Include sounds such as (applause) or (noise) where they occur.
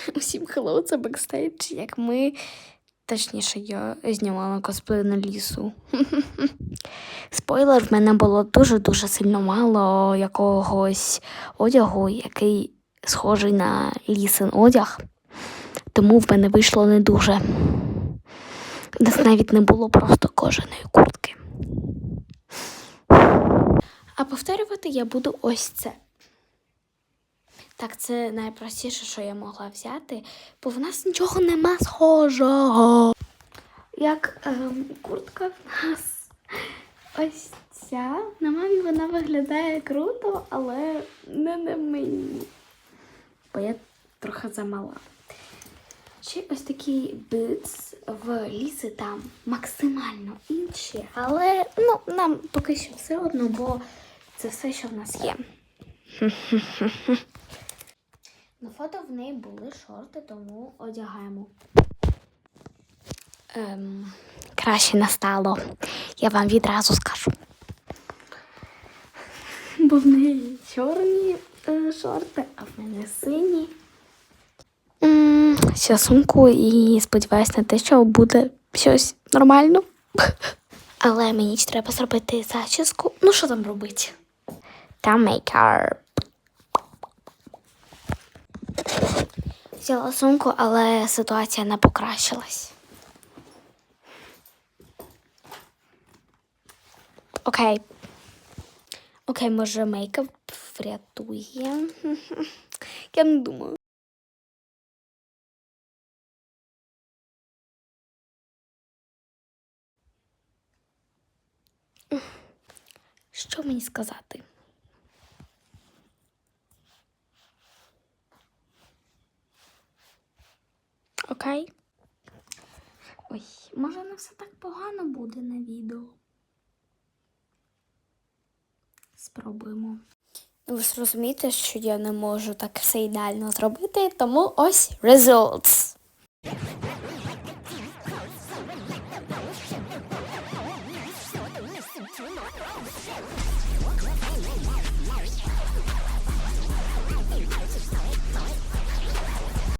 (laughs) Усім hello, це бекстейдж, як ми, точніше, я знімала косплей на лісу. (laughs) Спойлер, в мене було дуже-дуже сильно мало якогось одягу, який схожий на лісин одяг. Тому в мене вийшло не дуже. У нас навіть не було просто кожаної куртки. А повторювати я буду ось це. Так, це найпростіше, що я могла взяти, бо в нас нічого нема схожого. Як ем, куртка в нас ось ця. На мамі вона виглядає круто, але не на мені. Бо я трохи замала. Ще ось такі битс в ліси там максимально інші, але ну, нам поки що все одно, бо це все, що в нас є. (laughs) На фото в неї були шорти, тому одягаємо. Ем, краще не стало. Я вам відразу скажу. Бо в неї чорні е, шорти, а в мене сині. М, Ще сумку і сподіваюся на те, що буде щось нормально. Але мені ж треба зробити зачіску. Ну, що там робити? Та мейкап. Взяла сумку, але ситуація не покращилась. Окей. Окей, може мейкап врятує. (laughs) Я не думаю. Що мені сказати? Окей. Ой, може не все так погано буде на відео. Спробуємо. Ну, Ви ж розумієте, що я не можу так все ідеально зробити, тому ось results.